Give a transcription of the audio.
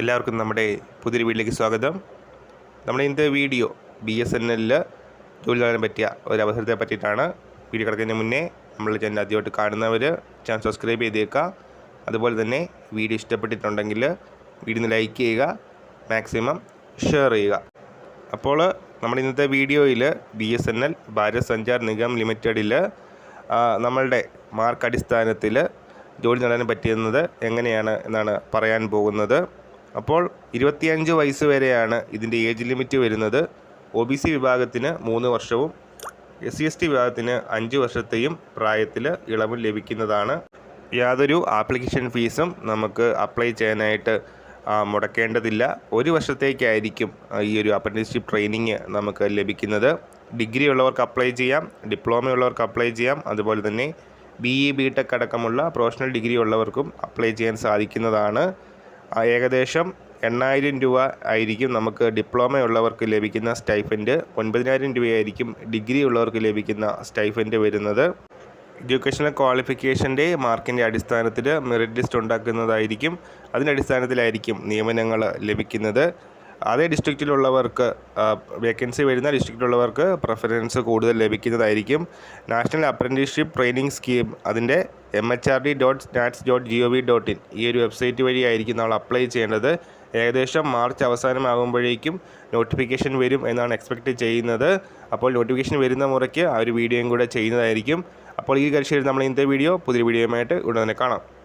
എല്ലാവർക്കും നമ്മുടെ പുതിയ വീട്ടിലേക്ക് സ്വാഗതം. നമ്മുടെ ഇന്നത്തെ വീഡിയോ ബി എസ് എൻ എല്ലിൽ ജോലി നൽകാൻ പറ്റിയ ഒരു അവസരത്തെ പറ്റിയിട്ടാണ്. വീഡിയോ കിടക്കുന്നതിന് മുന്നേ നമ്മൾ ചാനൽ ആദ്യമായിട്ട് കാണുന്നവർ ചാനൽ സബ്സ്ക്രൈബ് ചെയ്തേക്കുക അതുപോലെ തന്നെ വീഡിയോ ഇഷ്ടപ്പെട്ടിട്ടുണ്ടെങ്കിൽ വീഡിയോ ലൈക്ക് ചെയ്യുക മാക്സിമം ഷെയർ ചെയ്യുക. അപ്പോൾ നമ്മുടെ ഇന്നത്തെ വീഡിയോയിൽ B S N L Bharat Sanchar Nigam ലിമിറ്റഡിൽ നമ്മളുടെ മാർക്ക് അടിസ്ഥാനത്തിൽ ജോലി നേടാൻ പറ്റിയെന്നത് എങ്ങനെയാണ് എന്നാണ് പറയാൻ പോകുന്നത്. അപ്പോൾ ഇരുപത്തിയഞ്ച് വയസ്സ് വരെയാണ് ഇതിന്റെ ഏജ് ലിമിറ്റ് വരുന്നത്. ഒ ബി സി വിഭാഗത്തിന് മൂന്ന് വർഷവും എസ് സി എസ് ടി വിഭാഗത്തിന് അഞ്ച് വർഷത്തെയും പ്രായത്തിൽ ഇളവ് ലഭിക്കുന്നതാണ്. യാതൊരു ആപ്ലിക്കേഷൻ ഫീസും നമുക്ക് അപ്ലൈ ചെയ്യാനായിട്ട് മുടക്കേണ്ടതില്ല. ഒരു വർഷത്തേക്കായിരിക്കും ഈ ഒരു അപ്രന്റീസ്ഷിപ്പ് ട്രെയിനിങ് നമുക്ക് ലഭിക്കുന്നത്. ഡിഗ്രി ഉള്ളവർക്ക് അപ്ലൈ ചെയ്യാം ഡിപ്ലോമ ഉള്ളവർക്ക് അപ്ലൈ ചെയ്യാം. അതുപോലെ തന്നെ ബി ഇ ബി ടെക് അടക്കമുള്ള പ്രൊഫഷണൽ ഡിഗ്രി ഉള്ളവർക്കും അപ്ലൈ ചെയ്യാൻ സാധിക്കുന്നതാണ്. ഏകദേശം എണ്ണായിരം രൂപ ആയിരിക്കും നമുക്ക് ഡിപ്ലോമ ഉള്ളവർക്ക് ലഭിക്കുന്ന സ്റ്റൈഫൻഡ് ഒൻപതിനായിരം രൂപയായിരിക്കും ഡിഗ്രി ഉള്ളവർക്ക് ലഭിക്കുന്ന സ്റ്റൈഫൻഡ് വരുന്നത്. എഡ്യൂക്കേഷണൽ ക്വാളിഫിക്കേഷന്റെ മാർക്കിന്റെ അടിസ്ഥാനത്തിൽ മെറിറ്റ് ലിസ്റ്റ് ഉണ്ടാക്കുന്നതായിരിക്കും. അതിന്റെ അടിസ്ഥാനത്തിലായിരിക്കും നിയമനങ്ങൾ ലഭിക്കുന്നത്. അതേ ഡിസ്ട്രിക്റ്റിലുള്ളവർക്ക് വേക്കൻസി വരുന്ന ഡിസ്ട്രിക്റ്റിലുള്ളവർക്ക് പ്രിഫറൻസ് കൂടുതൽ ലഭിക്കുന്നതായിരിക്കും. നാഷണൽ അപ്രന്റീസ്ഷിപ്പ് ട്രെയിനിങ് സ്കീം അതിന്റെ M H R D dot stats dot G O V dot in ഈ ഒരു വെബ്സൈറ്റ് വഴിയായിരിക്കും നമ്മൾ അപ്ലൈ ചെയ്യേണ്ടത്. ഏകദേശം മാർച്ച് അവസാനമാകുമ്പോഴേക്കും നോട്ടിഫിക്കേഷൻ വരും എന്നാണ് എക്സ്പെക്റ്റ് ചെയ്യുന്നത്. അപ്പോൾ നോട്ടിഫിക്കേഷൻ വരുന്ന മുറയ്ക്ക് ആ ഒരു വീഡിയോയും കൂടെ ചെയ്യുന്നതായിരിക്കും. അപ്പോൾ ഈ കാര്യം നമ്മൾ ഇന്നത്തെ വീഡിയോ പുതിയ വീഡിയോയുമായിട്ട് ഉടനെ കാണാം.